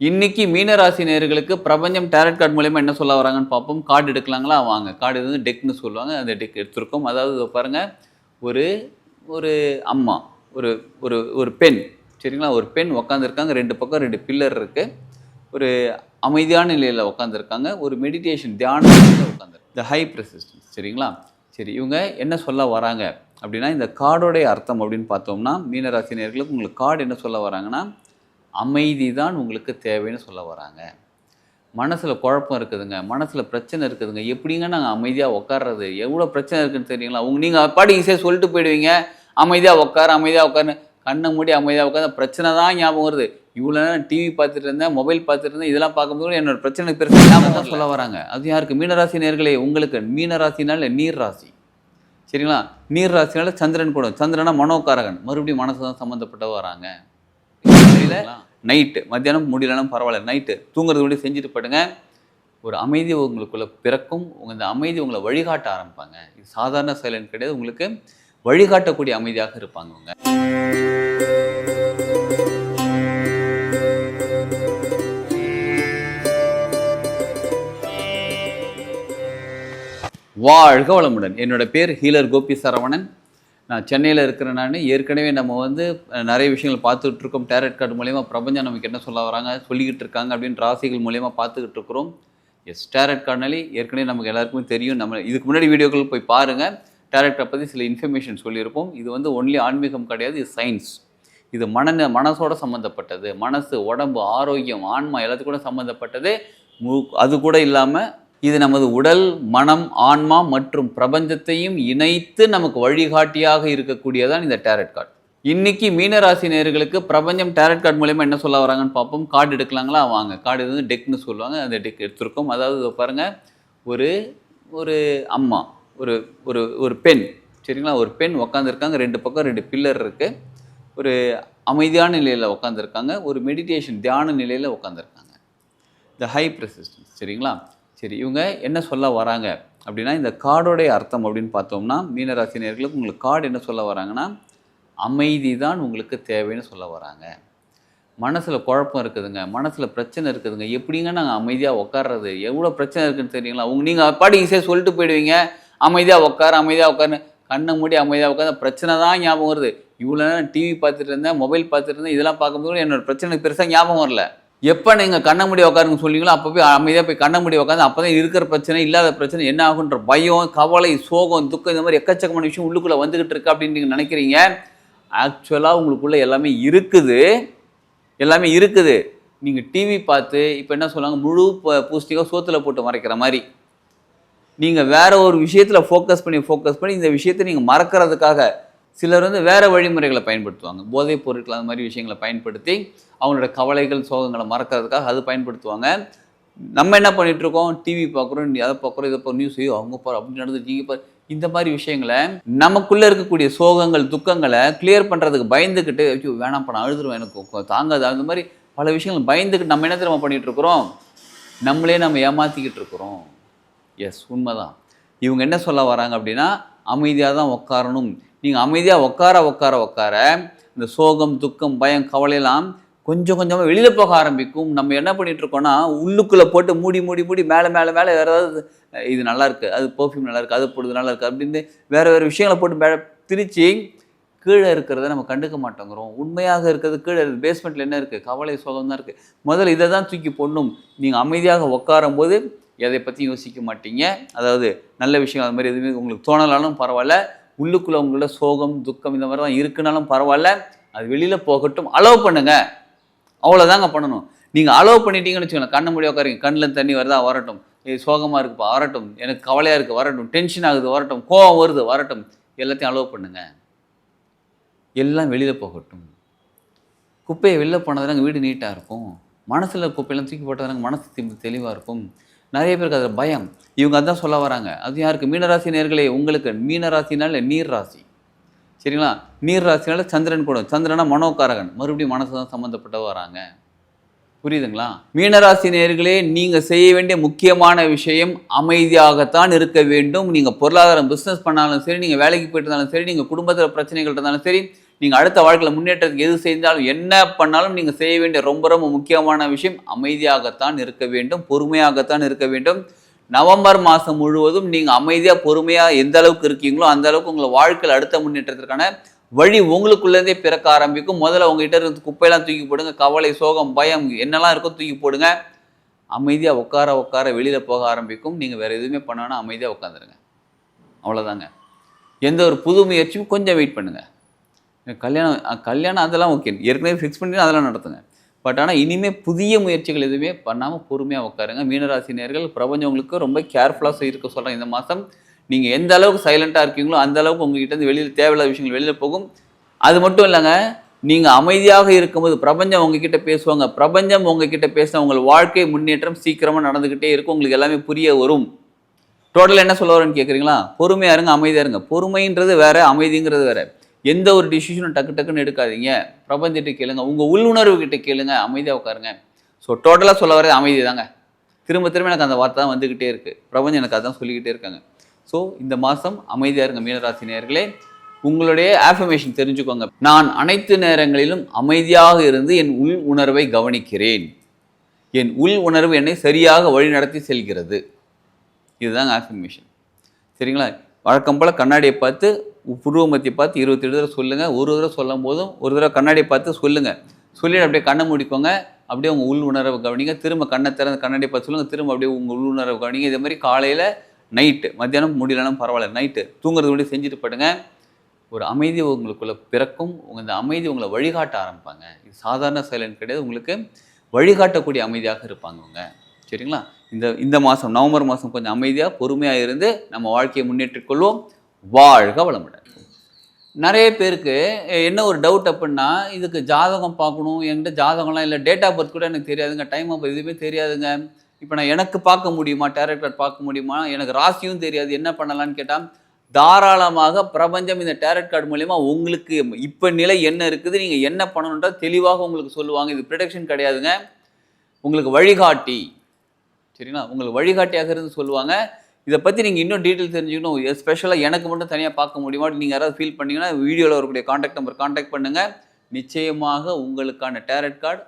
இன்னைக்கு மீனராசி நேர்களுக்கு பிரபஞ்சம் டேரட் கார்டு மூலயமா என்ன சொல்ல வராங்கன்னு பார்ப்போம். கார்டு எடுக்கலாங்களா? வாங்க. கார்டு வந்து டெக்னு சொல்லுவாங்க. அந்த டெக் எடுத்திருக்கோம். அதாவது பாருங்கள் பாருங்க. ஒரு ஒரு அம்மா ஒரு ஒரு ஒரு பெண். சரிங்களா? ஒரு பெண் உட்காந்துருக்காங்க ரெண்டு பக்கம் ரெண்டு பில்லர் இருக்கு. ஒரு அமைதியான நிலையில் உட்காந்துருக்காங்க ஒரு மெடிடேஷன் தியான உட்காந்துருக்கு த ஹை ப்ரெசிஸ்டன்ஸ் சரிங்களா? சரி இவங்க என்ன சொல்ல வராங்க? அப்படின்னா இந்த கார்டோடைய அர்த்தம் அப்படின்னு பார்த்தோம்னா மீனராசினியர்களுக்கு உங்களுக்கு கார்டு என்ன சொல்ல வராங்கன்னா அமைதி தான் உங்களுக்கு தேவைன்னு சொல்ல வராங்க. மனசில் குழப்பம் இருக்குதுங்க. மனசில் பிரச்சனை இருக்குதுங்க. எப்படிங்க நாங்கள் அமைதியாக உட்கார்றது எவ்வளோ பிரச்சனை இருக்குன்னு தெரியுங்களா? உங்க நீங்கள் பாடி ஈஸியாக சொல்லிட்டு போயிடுவீங்க. அமைதியாக உட்காரு அமைதியாக உட்காரு கண்ணை மூடி அமைதியாக உட்காந்து பிரச்சனை தான் ஞாபகம் வருது. இவ்வளோ நேரம் டிவி பார்த்துட்டு இருந்தேன் மொபைல் பார்த்துட்டு இருந்தேன். இதெல்லாம் பார்க்கும்போது என்னோட பிரச்சனை பெருசு ஞாபகம் தான் சொல்ல வராங்க. அது யாருக்கு? மீனராசி நேர்களே உங்களுக்கு மீனராசினால நீர் ராசி? சரிங்களா? நீர் ராசினால சந்திரன் கூட சந்திரனா மனோகாரகன். மறுபடியும் மனசு தான் சம்மந்தப்பட்ட வராங்க நைட்டு மத்தியானம் முடியலன்னா பரவாயில்ல. நைட்டு தூங்குறது முன்னாடி செஞ்சுட்டு படுங்க. ஒரு அமைதி உங்களுக்குள்ள பிறக்கும். உங்க இந்த அமைதி உங்களை வழிகாட்ட ஆரம்பிப்பாங்க. இது சாதாரண சைலண்ட் கிடையாது. உங்களுக்கு வழிகாட்டக்கூடிய அமைதியாக இருப்பாங்க அவங்க வாழ்க வளமுடன். என்னோட பேர் ஹீலர் கோபி சரவணன். நான் சென்னையில் இருக்கிற நான். ஏற்கனவே நம்ம வந்து நிறைய விஷயங்கள் பார்த்துட்டு இருக்கோம் டேரட் கார்டு மூலயமா பிரபஞ்சம் நமக்கு என்ன சொல்ல வராங்க சொல்லிக்கிட்டு இருக்காங்க அப்படின்னு ராசிகள் மூலயமா பார்த்துக்கிட்டு இருக்கிறோம். எஸ் டேரட் கார்டுனாலே ஏற்கனவே நமக்கு எல்லாருக்குமே தெரியும். நம்ம இதுக்கு முன்னாடி வீடியோக்கள் போய் பாருங்கள் டேரக்டரை பற்றி சில இன்ஃபர்மேஷன் சொல்லியிருப்போம். இது வந்து ஒன்லி ஆன்மீகம் கிடையாது இது சயின்ஸ் இது மன மனசோட சம்மந்தப்பட்டது மனசு உடம்பு ஆரோக்கியம் ஆன்மா எல்லாத்துக்கும் கூட சம்மந்தப்பட்டது மு- அது கூட இல்லாமல் இது நமது உடல் மனம் ஆன்மா மற்றும் பிரபஞ்சத்தையும் இணைத்து நமக்கு வழிகாட்டியாக இருக்கக்கூடியதான் இந்த டேரட் கார்டு இன்னைக்கு மீனராசி நேர்களுக்கு பிரபஞ்சம் டேரட் கார்டு மூலயமா என்ன சொல்ல வராங்கன்னு பார்ப்போம். கார்டு எடுக்கலாங்களா? வாங்க. கார்டு வந்து டெக்னு சொல்லுவாங்க. அந்த டெக் எடுத்திருக்கோம். அதாவது பாருங்கள் பாருங்க. ஒரு ஒரு அம்மா ஒரு ஒரு ஒரு பெண். சரிங்களா? ஒரு பெண் உட்காந்துருக்காங்க ரெண்டு பக்கம் ரெண்டு பில்லர் இருக்குது ஒரு அமைதியான நிலையில் உட்காந்துருக்காங்க ஒரு மெடிடேஷன் தியான நிலையில் உட்காந்துருக்காங்க த ஹை ப்ரெசிஸ்டன்ஸ் சரிங்களா? சரி இவங்க என்ன சொல்ல வராங்க? அப்படின்னா இந்த கார்டோடைய அர்த்தம் அப்படின்னு பார்த்தோம்னா மீனராசினியர்களுக்கு உங்களுக்கு கார்டு என்ன சொல்ல வராங்கன்னா அமைதி தான் உங்களுக்கு தேவைன்னு சொல்ல வராங்க. மனசில் குழப்பம் இருக்குதுங்க மனசில் பிரச்சனை இருக்குதுங்க. எப்படிங்க நாங்கள் அமைதியாக உட்கார்றது எவ்வளோ பிரச்சனை இருக்குன்னு தெரியுங்களா? உங்க நீங்கள் பாடி ஈஸியாக சொல்லிட்டு போயிடுவீங்க. அமைதியாக உட்காரு அமைதியாக உட்காரு கண்ணை மூடி அமைதியாக உட்காந்து பிரச்சனை தான் ஞாபகம் வருது. இவ்வளோ நேரம் டிவி பார்த்துட்டு இருந்தேன் மொபைல் பார்த்துட்டு இருந்தேன் இதெல்லாம் பார்க்கும்போது என்னோடய பிரச்சனைக்கு பெருசாக ஞாபகம் வரல. எப்போ நீங்கள் கண்ண மூடி உட்காருங்க சொல்லிங்களோ அப்போ போய் அமைதியாக போய் கண்ண மூடி உட்காந்து அப்போ தான் இருக்கிற பிரச்சனை இல்லாத பிரச்சனை என்ன ஆகுன்ற பயம் கவலை சோகம் துக்கம் இந்த மாதிரி எக்கச்சக்கமான விஷயம் உள்ளுக்குள்ளே வந்துகிட்டு இருக்கு அப்படின்னு நீங்கள் நினைக்கிறீங்க. ஆக்சுவலாக உங்களுக்குள்ளே எல்லாமே இருக்குது. எல்லாமே இருக்குது. நீங்கள் டிவி பார்த்து இப்போ என்ன சொல்லுவாங்க முழு ப- பூஸ்டிக்காக சோத்தில் போட்டு மறைக்கிற மாதிரி. நீங்கள் வேற ஒரு விஷயத்தில் ஃபோக்கஸ் பண்ணி ஃபோக்கஸ் பண்ணி இந்த விஷயத்தை நீங்கள் மறக்கிறதுக்காக சிலர் வந்து வேறு வழிமுறைகளை பயன்படுத்துவாங்க. போதைப் பொருட்கள் அந்த மாதிரி விஷயங்களை பயன்படுத்தி அவங்களோட கவலைகள் சோகங்களை மறக்கிறதுக்காக அது பயன்படுத்துவாங்க. நம்ம என்ன பண்ணிட்டு இருக்கோம்? டிவி பார்க்குறோம் அதை பார்க்குறோம் இதை பார்க்குறோம் நியூஸ் ஐயோ அவங்க பாரு அப்படி நடந்து நீங்கள் பாரு. இந்த மாதிரி விஷயங்களை நமக்குள்ளே இருக்கக்கூடிய சோகங்கள் துக்கங்களை கிளியர் பண்ணுறதுக்கு பயந்துக்கிட்டு ஐயோ வேணாம் நான் அழுதுருவேன் எனக்கு தாங்காது அந்த மாதிரி பல விஷயங்கள் பயந்துக்கிட்டு நம்ம என்ன திரும்ப பண்ணிகிட்ருக்குறோம் நம்மளே நம்ம ஏமாற்றிக்கிட்டு இருக்கிறோம். எஸ் உண்மைதான். இவங்க என்ன சொல்ல வராங்க அப்படின்னா அமைதியாக தான் உட்காரணும் நீங்கள் அமைதியாக உட்கார உட்கார உட்கார இந்த சோகம் துக்கம் பயம் கவலையெல்லாம் கொஞ்சம் கொஞ்சமாக வெளியில் போக ஆரம்பிக்கும். நம்ம என்ன பண்ணிட்டு இருக்கோம்னா உள்ளுக்குள்ளே போட்டு மூடி மூடி மூடி மேலே மேலே மேலே வேறு ஏதாவது இது நல்லாயிருக்கு அது பர்ஃப்யூம் நல்லா இருக்குது அது போடுறது நல்லாயிருக்கு அப்படின்னு வேறு வேறு விஷயங்களை போட்டு மே திரிச்சு கீழே இருக்கிறத நம்ம கண்டுக்க மாட்டேங்கிறோம். உண்மையாக இருக்கிறது கீழே இருக்குது. பேஸ்மெண்ட்டில் என்ன இருக்குது கவலை சோகம் தான் இருக்குது முதல்ல இதை தான் தூக்கி போடணும். நீங்கள் அமைதியாக உட்காரும் போது எதை பற்றியும் யோசிக்க மாட்டீங்க. அதாவது நல்ல விஷயம் அது மாதிரி எதுவுமே உங்களுக்கு தோணலாலும் பரவாயில்ல. உள்ளுக்குள்ளே உங்களோட சோகம் துக்கம் இந்த மாதிரி தான் இருக்குனாலும் பரவாயில்ல. அது வெளியில் போகட்டும். அலோவ் பண்ணுங்க. அவ்வளோதாங்க பண்ணணும். நீங்கள் அலோவ் பண்ணிட்டீங்கன்னு வச்சுக்கோங்க கண்ணை முடிய உட்காருங்க. கண்ணில் தண்ணி வருதா? வரட்டும். இது சோகமாக இருக்குப்பா. வரட்டும். எனக்கு கவலையாக இருக்குது வரட்டும். டென்ஷன் ஆகுது. வரட்டும். கோவம் வருது. வரட்டும். எல்லாத்தையும் அலோவ் பண்ணுங்க. எல்லாம் வெளியில் போகட்டும். குப்பையை வெளில போனதுனாங்க வீடு நீட்டாக இருக்கும். மனசில் குப்பையெல்லாம் தூக்கி போட்டதுனாங்க மனசு தெளிவாக இருக்கும். நிறைய பேருக்கு அதில் பயம். இவங்க அதான் சொல்ல வராங்க. அது யாருக்கு? மீனராசி நேர்களே உங்களுக்கு மீனராசினால நீர் ராசி. சரிங்களா? நீர் ராசினால சந்திரன் கூட. சந்திரனா மனோகாரகன். மறுபடியும் மனசு தான் சம்மந்தப்பட்ட வராங்க. புரியுதுங்களா? மீனராசி நேர்களே நீங்கள் செய்ய வேண்டிய முக்கியமான விஷயம் அமைதியாகத்தான் இருக்க வேண்டும். நீங்கள் பொருளாதாரம் பிஸ்னஸ் பண்ணாலும் சரி நீங்கள் வேலைக்கு போயிட்டு இருந்தாலும் சரி நீங்கள் குடும்பத்தில் பிரச்சனைகள் இருந்தாலும் சரி நீங்கள் அடுத்த வாழ்க்கையில் முன்னேற்றத்துக்கு எது செய்தாலும் என்ன பண்ணாலும் நீங்கள் செய்ய வேண்டிய ரொம்ப ரொம்ப முக்கியமான விஷயம் அமைதியாகத்தான் இருக்க வேண்டும் பொறுமையாகத்தான் இருக்க வேண்டும். நவம்பர் மாதம் முழுவதும் நீங்கள் அமைதியாக பொறுமையாக எந்த அளவுக்கு இருக்கீங்களோ அந்த அளவுக்கு உங்களை வாழ்க்கையில் அடுத்த முன்னேற்றத்திற்கான வழி உங்களுக்குள்ளேருந்தே பிறக்க ஆரம்பிக்கும். முதல்ல உங்ககிட்ட இருந்து குப்பையெல்லாம் தூக்கி போடுங்க கவலை சோகம் பயம் என்னெல்லாம் இருக்கோ தூக்கி போடுங்க. அமைதியாக உட்கார உட்கார வெளியில் போக ஆரம்பிக்கும். நீங்கள் வேறு எதுவுமே பண்ணோன்னா அமைதியாக உட்காந்துருங்க. அவ்வளோதாங்க எந்த ஒரு புது முயற்சியும் கொஞ்சம் வெயிட் பண்ணுங்கள் கல்யாணம் கல்யாணம் அதெல்லாம் ஓகே ஏற்கனவே ஃபிக்ஸ் பண்ணி அதெல்லாம் நடத்துங்க பட் ஆனால் இனிமேல் புதிய முயற்சிகள் எதுவுமே பண்ணாமல் பொறுமையாக உட்காருங்க மீனராசி நேர்கள் பிரபஞ்சம் உங்களுக்கு ரொம்ப கேர்ஃபுல்லாக இருக்க சொல்கிறேன் இந்த மாதம் நீங்கள் எந்த அளவுக்கு சைலண்ட்டாக இருக்கீங்களோ அந்த அளவுக்கு உங்ககிட்ட இருந்து வெளியில் தேவையில்லாத விஷயங்கள் வெளியில் போகும். அது மட்டும் இல்லைங்க நீங்கள் அமைதியாக இருக்கும்போது பிரபஞ்சம் உங்ககிட்ட பேசுவாங்க. பிரபஞ்சம் உங்ககிட்ட பேசின உங்கள் வாழ்க்கை முன்னேற்றம் சீக்கிரமாக நடந்துக்கிட்டே இருக்கும். உங்களுக்கு எல்லாமே புரிய வரும். டோட்டல் என்ன சொல்ல வரேன்னு கேட்குறீங்களா பொறுமையாக இருங்க அமைதியாக இருங்க. பொறுமைன்றது வேற அமைதிங்கிறது வேறு. எந்த ஒரு டிசிஷனும் டக்கு டக்குன்னு எடுக்காதீங்க. பிரபஞ்சத்தை கேளுங்க. உங்கள் உள்ளுணர்வு கிட்ட கேளுங்க. அமைதியாக உட்காருங்க. ஸோ டோட்டலாக சொல்ல வரது அமைதி தாங்க. திரும்ப திரும்ப எனக்கு அந்த வார்த்தை தான் வந்துக்கிட்டே இருக்குது பிரபஞ்சம் எனக்கு அதான் சொல்லிக்கிட்டே இருக்காங்க. ஸோ இந்த மாதம் அமைதியாக இருங்க மீனராசி நேர்களே உங்களுடைய ஆஃபர்மேஷன் தெரிஞ்சுக்கோங்க. நான் அனைத்து நேரங்களிலும் அமைதியாக இருந்து என் உள் உணர்வை கவனிக்கிறேன். என் உள் உணர்வு என்னை சரியாக வழிநடத்தி செல்கிறது. இதுதாங்க ஆஃபர்மேஷன் சரிங்களா? வழக்கம் போல் கண்ணாடியை பார்த்து புருவமத்தி பார்த்து இருபத்தெட்டு தடவை சொல்லுங்கள் ஒரு தடவை சொல்லும் போதும் ஒரு தடவை கண்ணாடியை பார்த்து சொல்லுங்கள் சொல்லிட்டு அப்படியே கண்ணை மூடிக்கோங்க. அப்படியே உங்கள் உள் உணர்வை கவனிங்க. திரும்ப கண்ணை திறந்து கண்ணாடியை பார்த்து சொல்லுங்கள் திரும்ப அப்படியே உங்கள் உள் உணர்வை கவனிங்க. இதே மாதிரி காலையில் நைட்டு மத்தியானம் முடியலனாலும் பரவாயில்ல. நைட்டு தூங்குறது முன்னாடி செஞ்சுட்டு படுங்க. ஒரு அமைதி உங்களுக்குள்ளே பிறக்கும். உங்கள் இந்த அமைதி உங்களை வழிகாட்ட ஆரம்பிப்பாங்க. இது சாதாரண சைலண்ட் கிடையாது. உங்களுக்கு வழிகாட்டக்கூடிய அமைதியாக இருப்பாங்க அவங்க சரிங்களா? இந்த இந்த மாதம் நவம்பர் மாதம் கொஞ்சம் அமைதியாக பொறுமையாக இருந்து நம்ம வாழ்க்கையை முன்னேற்றிக்கொள்வோம் வாழ்க வளமுடன். நிறைய பேருக்கு என்ன ஒரு டவுட் அப்படின்னா இதுக்கு ஜாதகம் பார்க்கணும். என்கிட்ட ஜாதகம்லாம் இல்லை. டேட் ஆஃப் பர்த் கூட எனக்கு தெரியாதுங்க. டைம் ஆஃப் எதுவுமே தெரியாதுங்க. இப்போ நான் எனக்கு பார்க்க முடியுமா? டேரக்ட் கார்டு பார்க்க முடியுமா? எனக்கு ராசியும் தெரியாது. என்ன பண்ணலான்னு கேட்டால் தாராளமாக பிரபஞ்சம் இந்த டேரட் கார்டு மூலயமா உங்களுக்கு இப்போ நிலை என்ன இருக்குது? நீங்கள் என்ன பண்ணணுன்ற தெளிவாக உங்களுக்கு சொல்லுவாங்க. இது ப்ரொடெக்ஷன் கிடையாதுங்க. உங்களுக்கு வழிகாட்டி. சரிங்களா? உங்களுக்கு வழிகாட்டியாக இருந்து சொல்லுவாங்க. இதை பற்றி நீங்கள் இன்னும் டீட்டெயில் தெரிஞ்சுக்கணும். ஸ்பெஷலாக எனக்கு மட்டும் தனியாக பார்க்க முடியுமா? நீங்கள் யாராவது ஃபீல் பண்ணிங்கன்னா வீடியோவில் வரக்கூடிய காண்டாக்ட் நம்பர் காண்டாக்ட் பண்ணுங்கள் நிச்சயமாக உங்களுக்கான டேரட் கார்டு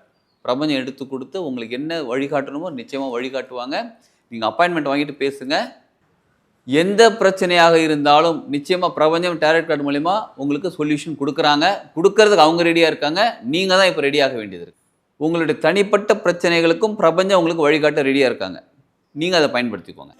பிரபஞ்சம் எடுத்து கொடுத்து உங்களுக்கு என்ன வழிகாட்டணுமோ நிச்சயமாக வழிகாட்டுவாங்க. நீங்கள் அப்பாயின்மெண்ட் வாங்கிட்டு பேசுங்க. எந்த பிரச்சனையாக இருந்தாலும் நிச்சயமாக பிரபஞ்சம் டேரட் கார்டு மூலிமா உங்களுக்கு சொல்யூஷன் கொடுக்குறாங்க. கொடுக்கறதுக்கு அவங்க ரெடியாக இருக்காங்க. நீங்கள் தான் இப்போ ரெடியாக வேண்டியது இருக்குது உங்களுடைய தனிப்பட்ட பிரச்சனைகளுக்கும் பிரபஞ்சம் உங்களுக்கு வழிகாட்ட ரெடியாக இருக்காங்க. நீங்கள் அதை பயன்படுத்திக்கோங்க.